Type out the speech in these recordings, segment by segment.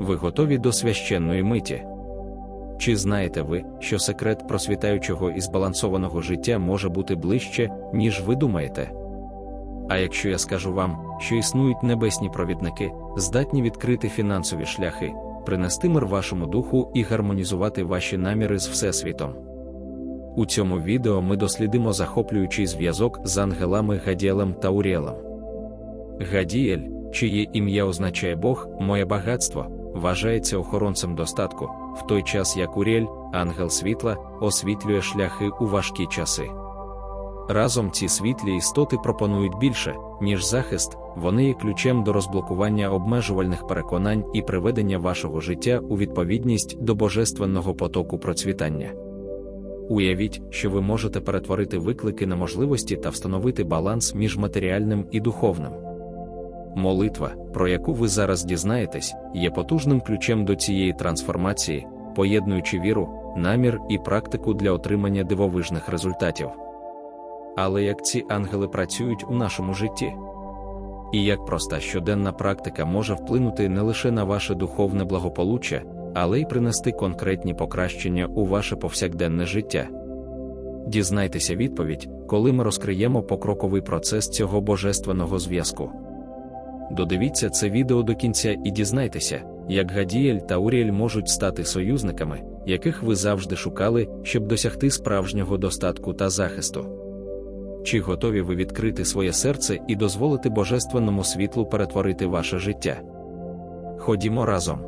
ви готові до священної миті. Чи знаєте ви, що секрет просвітаючого і збалансованого життя може бути ближче, ніж ви думаєте? А якщо я скажу вам, що існують небесні провідники, здатні відкрити фінансові шляхи, принести мир вашому духу і гармонізувати ваші наміри з Всесвітом? У цьому відео ми дослідимо захоплюючий зв'язок з ангелами Гадіелем та Уріелем. Гадіель, чиє ім'я означає Бог, моє багатство, вважається охоронцем достатку, в той час як Уріель, ангел світла, освітлює шляхи у важкі часи. Разом ці світлі істоти пропонують більше, ніж захист, вони є ключем до розблокування обмежувальних переконань і приведення вашого життя у відповідність до божественного потоку процвітання. Уявіть, що ви можете перетворити виклики на можливості та встановити баланс між матеріальним і духовним. Молитва, про яку ви зараз дізнаєтесь, є потужним ключем до цієї трансформації, поєднуючи віру, намір і практику для отримання дивовижних результатів. Але як ці ангели працюють у нашому житті? І як проста щоденна практика може вплинути не лише на ваше духовне благополуччя, але й принести конкретні покращення у ваше повсякденне життя. Дізнайтеся відповідь, коли ми розкриємо покроковий процес цього божественного зв'язку. Додивіться це відео до кінця і дізнайтеся, як Гадіель та Уріель можуть стати союзниками, яких ви завжди шукали, щоб досягти справжнього достатку та захисту. Чи готові ви відкрити своє серце і дозволити божественному світлу перетворити ваше життя? Ходімо разом.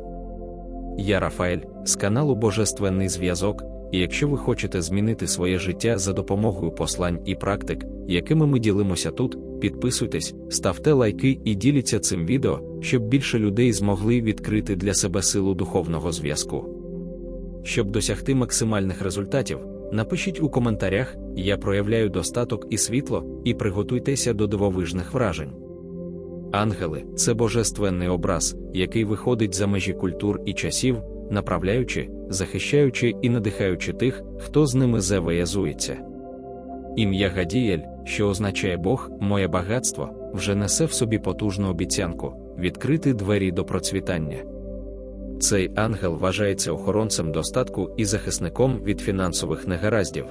Я Рафаель з каналу Божественний зв'язок, і якщо ви хочете змінити своє життя за допомогою послань і практик, якими ми ділимося тут, підписуйтесь, ставте лайки і діліться цим відео, щоб більше людей змогли відкрити для себе силу духовного зв'язку. Щоб досягти максимальних результатів, напишіть у коментарях, я проявляю достаток і світло, і приготуйтеся до дивовижних вражень. Ангели це божественний образ, який виходить за межі культур і часів, направляючи, захищаючи і надихаючи тих, хто з ними завиязується. Ім'я Гадіель, що означає Бог, моє багатство, вже несе в собі потужну обіцянку відкрити двері до процвітання. Цей ангел вважається охоронцем достатку і захисником від фінансових негараздів.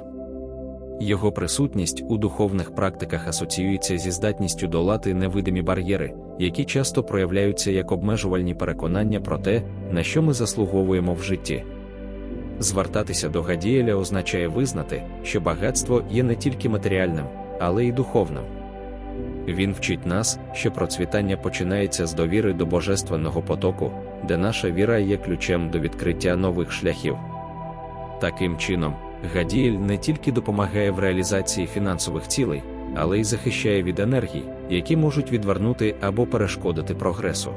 Його присутність у духовних практиках асоціюється зі здатністю долати невидимі бар'єри, які часто проявляються як обмежувальні переконання про те, на що ми заслуговуємо в житті. Звертатися до Гадіеля означає визнати, що багатство є не тільки матеріальним, але й духовним. Він вчить нас, що процвітання починається з довіри до божественного потоку, де наша віра є ключем до відкриття нових шляхів. Таким чином, Гадіель не тільки допомагає в реалізації фінансових цілей, але й захищає від енергій, які можуть відвернути або перешкодити прогресу.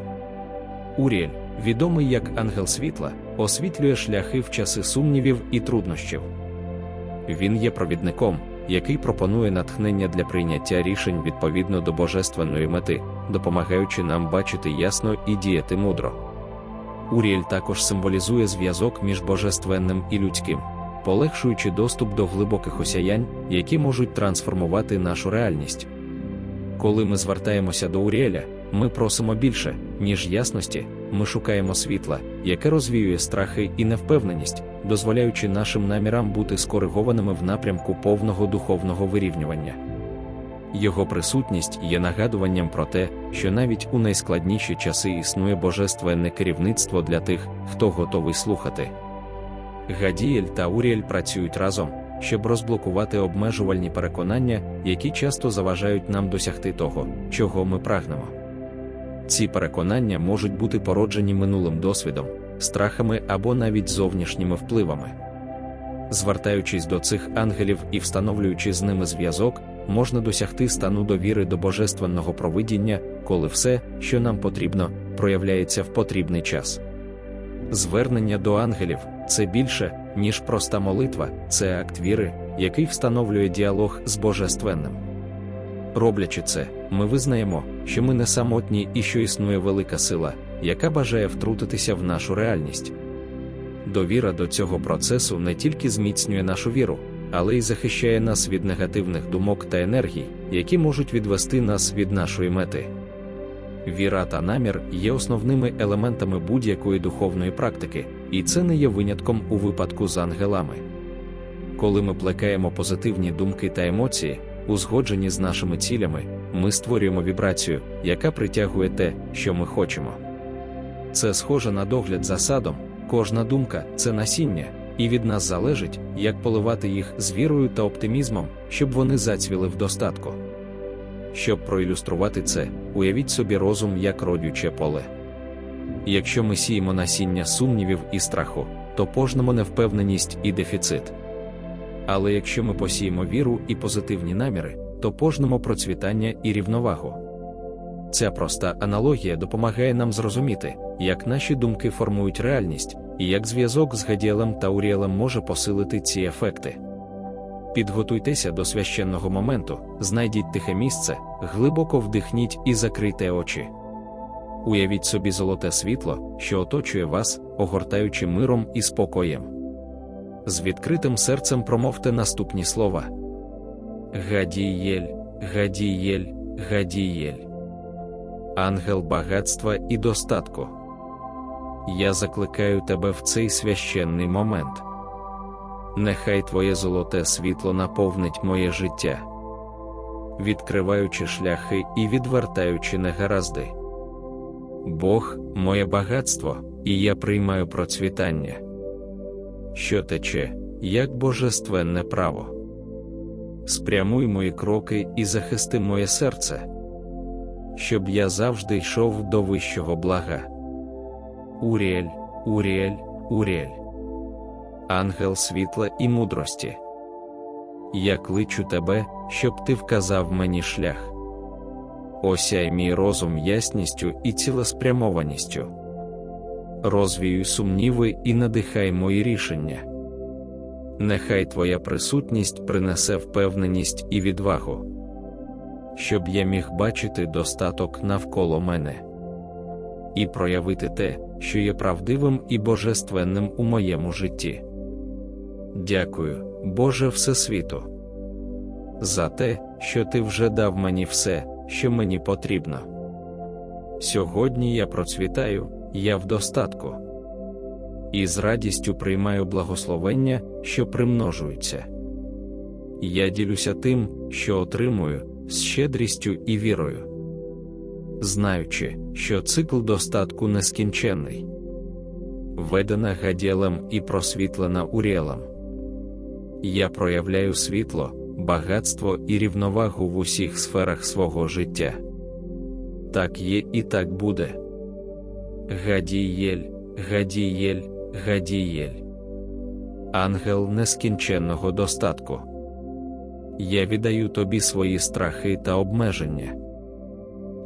Уріель, відомий як ангел світла, освітлює шляхи в часи сумнівів і труднощів. Він є провідником, який пропонує натхнення для прийняття рішень відповідно до божественної мети, допомагаючи нам бачити ясно і діяти мудро. Уріель також символізує зв'язок між божественним і людським, полегшуючи доступ до глибоких осяянь, які можуть трансформувати нашу реальність. Коли ми звертаємося до Уріеля, ми просимо більше, ніж ясності, ми шукаємо світла, яке розвіює страхи і невпевненість, дозволяючи нашим намірам бути скоригованими в напрямку повного духовного вирівнювання. Його присутність є нагадуванням про те, що навіть у найскладніші часи існує божественне керівництво для тих, хто готовий слухати. Гадіель та Уріель працюють разом, щоб розблокувати обмежувальні переконання, які часто заважають нам досягти того, чого ми прагнемо. Ці переконання можуть бути породжені минулим досвідом, страхами або навіть зовнішніми впливами. Звертаючись до цих ангелів і встановлюючи з ними зв'язок, можна досягти стану довіри до божественного провидіння, коли все, що нам потрібно, проявляється в потрібний час. Звернення до ангелів це більше, ніж проста молитва, це акт віри, який встановлює діалог з Божественним. Роблячи це, ми визнаємо, що ми не самотні і що існує велика сила, яка бажає втрутитися в нашу реальність. Довіра до цього процесу не тільки зміцнює нашу віру, але й захищає нас від негативних думок та енергій, які можуть відвести нас від нашої мети. віра та намір є основними елементами будь-якої духовної практики, і це не є винятком у випадку з ангелами. Коли ми плекаємо позитивні думки та емоції, узгоджені з нашими цілями, ми створюємо вібрацію, яка притягує те, що ми хочемо. Це схоже на догляд за садом, кожна думка це насіння, і від нас залежить, як поливати їх з вірою та оптимізмом, щоб вони зацвіли в достатку. Щоб проілюструвати це, уявіть собі розум як родюче поле. Якщо ми сіємо насіння сумнівів і страху, то пожнемо невпевненість і дефіцит. Але якщо ми посіємо віру і позитивні наміри, то пожнемо процвітання і рівновагу. Ця проста аналогія допомагає нам зрозуміти, як наші думки формують реальність, і як зв'язок з Гадіелем та Уріелем може посилити ці ефекти. Підготуйтеся до священного моменту, знайдіть тихе місце, глибоко вдихніть і закрийте очі. Уявіть собі золоте світло, що оточує вас, огортаючи миром і спокоєм. З відкритим серцем промовте наступні слова: Гадієль, Гадієль, Гадієль. Ангел багатства і достатку. Я закликаю тебе в цей священний момент. Нехай твоє золоте світло наповнить моє життя, відкриваючи шляхи і відвертаючи негаразди. Бог моє багатство, і я приймаю процвітання, що тече, як божественне право. Спрямуй мої кроки і захисти моє серце, щоб я завжди йшов до вищого блага. Уріель, Уріель, Уріель ангел світла і мудрості. Я кличу тебе, щоб ти вказав мені шлях. Осяй мій розум ясністю і цілеспрямованістю. Розвіюй сумніви і надихай мої рішення. Нехай Твоя присутність принесе впевненість і відвагу, щоб я міг бачити достаток навколо мене і проявити те, що є правдивим і божественним у моєму житті. Дякую, Боже Всесвіту, за те, що Ти вже дав мені все, що мені потрібно. Сьогодні я процвітаю, я в достатку, і з радістю приймаю благословення, що примножуються. Я ділюся тим, що отримую, з щедрістю і вірою, знаючи, що цикл достатку нескінченний, ведена гадєлем і просвітлена урєлем. Я проявляю світло, багатство і рівновагу в усіх сферах свого життя. Так є і так буде. Гадієль, Гадієль, Гадієль. Ангел нескінченного достатку. Я віддаю тобі свої страхи та обмеження.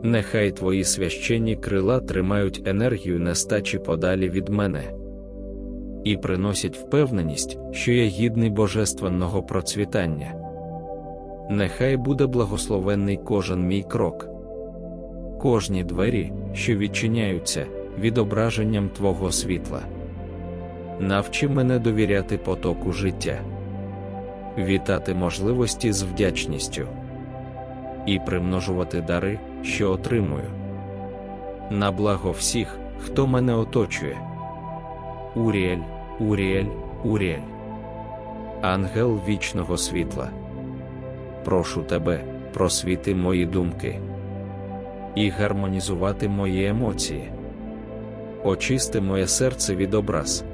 Нехай твої священні крила тримають енергію нестачі подалі від мене і приносять впевненість, що я гідний божественного процвітання. Нехай буде благословенний кожен мій крок, кожні двері, що відчиняються відображенням Твого світла. Навчи мене довіряти потоку життя, вітати можливості з вдячністю і примножувати дари, що отримую. На благо всіх, хто мене оточує. Уріель Уріель, Уріель, ангел вічного світла. Прошу тебе, просвіти мої думки і гармонізувати мої емоції, очисти моє серце від образ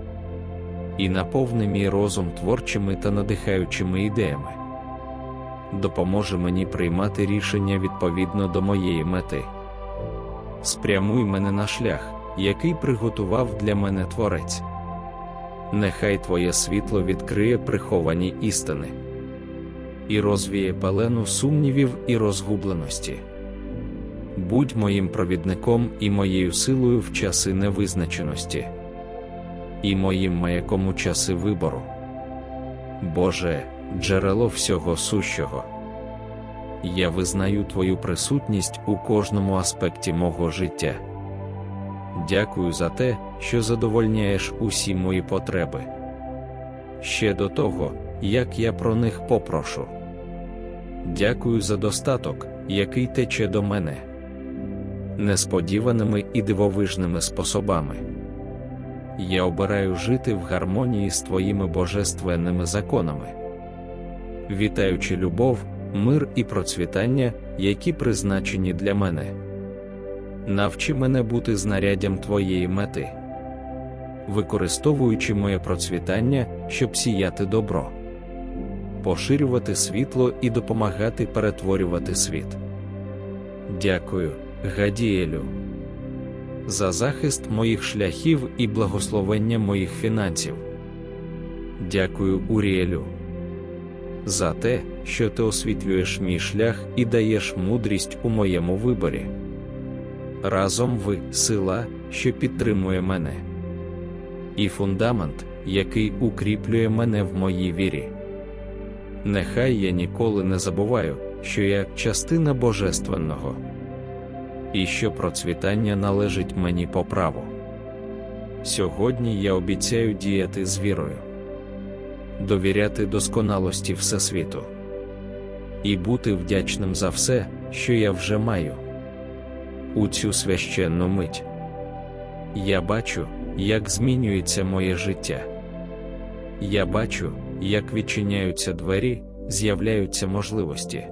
і наповни мій розум творчими та надихаючими ідеями. Допоможи мені приймати рішення відповідно до моєї мети. Спрямуй мене на шлях, який приготував для мене Творець нехай Твоє світло відкриє приховані істини і розвіє палену сумнівів і розгубленості. Будь моїм провідником і моєю силою в часи невизначеності, і моїм маяком у часи вибору. Боже, джерело всього сущого. Я визнаю Твою присутність у кожному аспекті мого життя. Дякую за те, що задовольняєш усі мої потреби. Ще до того, як я про них попрошу. Дякую за достаток, який тече до мене. Несподіваними і дивовижними способами. Я обираю жити в гармонії з твоїми божественними законами, вітаючи любов, мир і процвітання, які призначені для мене. Навчи мене бути знаряддям твоєї мети, використовуючи моє процвітання, щоб сіяти добро, поширювати світло і допомагати перетворювати світ. Дякую, Гадіелю, за захист моїх шляхів і благословення моїх фінансів. Дякую, Уріелю, за те, що ти освітлюєш мій шлях і даєш мудрість у моєму виборі. Разом ви сила, що підтримує мене, і фундамент, який укріплює мене в моїй вірі. Нехай я ніколи не забуваю, що я частина Божественного, і що процвітання належить мені по праву. Сьогодні я обіцяю діяти з вірою, довіряти досконалості Всесвіту і бути вдячним за все, що я вже маю. У цю священну мить я бачу, як змінюється моє життя. Я бачу, як відчиняються двері, з'являються можливості,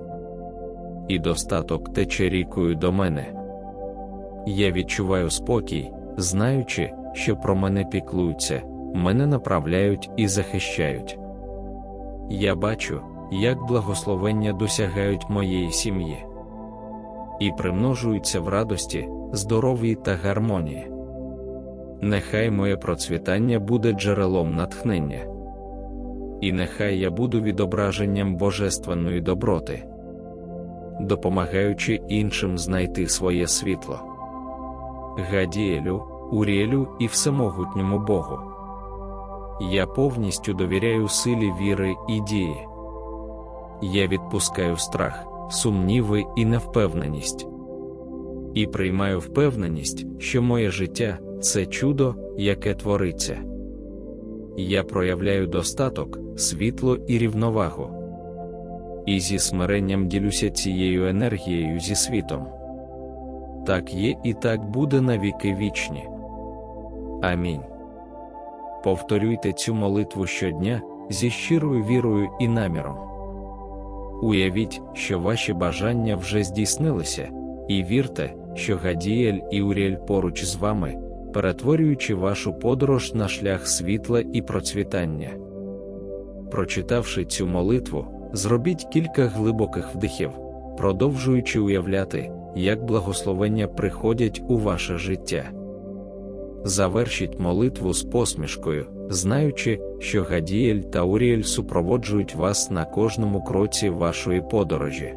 і достаток тече рікою до мене. Я відчуваю спокій, знаючи, що про мене піклуються, мене направляють і захищають. Я бачу, як благословення досягають моєї сім'ї і примножуються в радості, здоров'ї та гармонії. Нехай моє процвітання буде джерелом натхнення, і нехай я буду відображенням божественної доброти, допомагаючи іншим знайти своє світло. Гадіелю, Уріелю і всемогутньому Богу. Я повністю довіряю силі віри і дії. Я відпускаю страх, сумніви і невпевненість. І приймаю впевненість, що моє життя це чудо, яке твориться. Я проявляю достаток, світло і рівновагу. І зі смиренням ділюся цією енергією зі світом. Так є і так буде навіки вічні. Амінь. Повторюйте цю молитву щодня зі щирою вірою і наміром. Уявіть, що ваші бажання вже здійснилися, і вірте, що Гадіель і Уріель поруч з вами, перетворюючи вашу подорож на шлях світла і процвітання. Прочитавши цю молитву, зробіть кілька глибоких вдихів, продовжуючи уявляти, як благословення приходять у ваше життя. Завершіть молитву з посмішкою, знаючи, що Гадіель та Уріель супроводжують вас на кожному кроці вашої подорожі.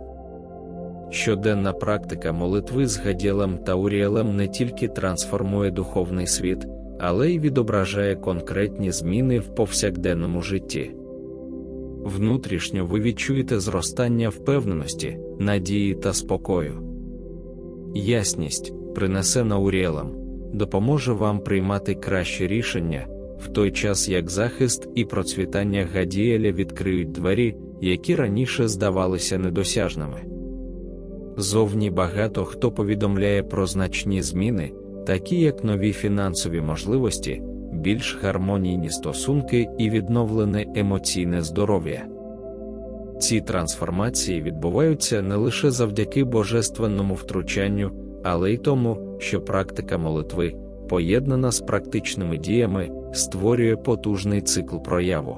Щоденна практика молитви з Гадіелем та Уріелем не тільки трансформує духовний світ, але й відображає конкретні зміни в повсякденному житті. Внутрішньо ви відчуєте зростання впевненості, надії та спокою. Ясність, принесена Уріелем, допоможе вам приймати кращі рішення, в той час як захист і процвітання Гадіеля відкриють двері, які раніше здавалися недосяжними. Зовні багато хто повідомляє про значні зміни, такі як нові фінансові можливості, більш гармонійні стосунки і відновлене емоційне здоров'я. Ці трансформації відбуваються не лише завдяки божественному втручанню, але й тому, що практика молитви, поєднана з практичними діями, створює потужний цикл прояву.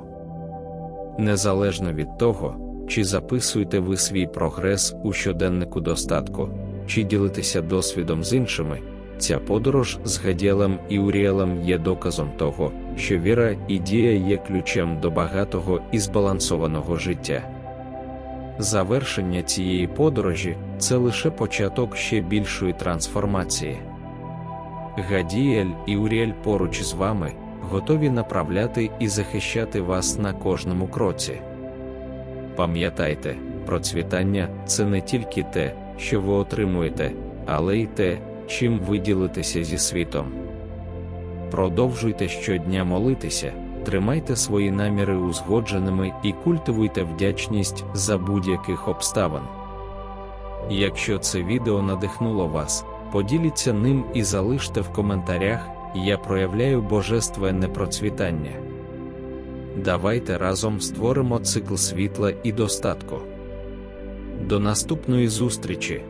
Незалежно від того, чи записуєте ви свій прогрес у щоденнику достатку, чи ділитеся досвідом з іншими, ця подорож з Гадєлем і Уріелем є доказом того, що віра і дія є ключем до багатого і збалансованого життя. Завершення цієї подорожі це лише початок ще більшої трансформації. Гадіель і Уріель поруч з вами готові направляти і захищати вас на кожному кроці. Пам'ятайте, процвітання це не тільки те, що ви отримуєте, але й те, чим ви ділитеся зі світом. Продовжуйте щодня молитися, тримайте свої наміри узгодженими і культивуйте вдячність за будь-яких обставин. Якщо це відео надихнуло вас, Поділіться ним і залиште в коментарях, я проявляю божественне процвітання. Давайте разом створимо цикл світла і достатку. До наступної зустрічі.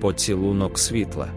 Поцілунок світла.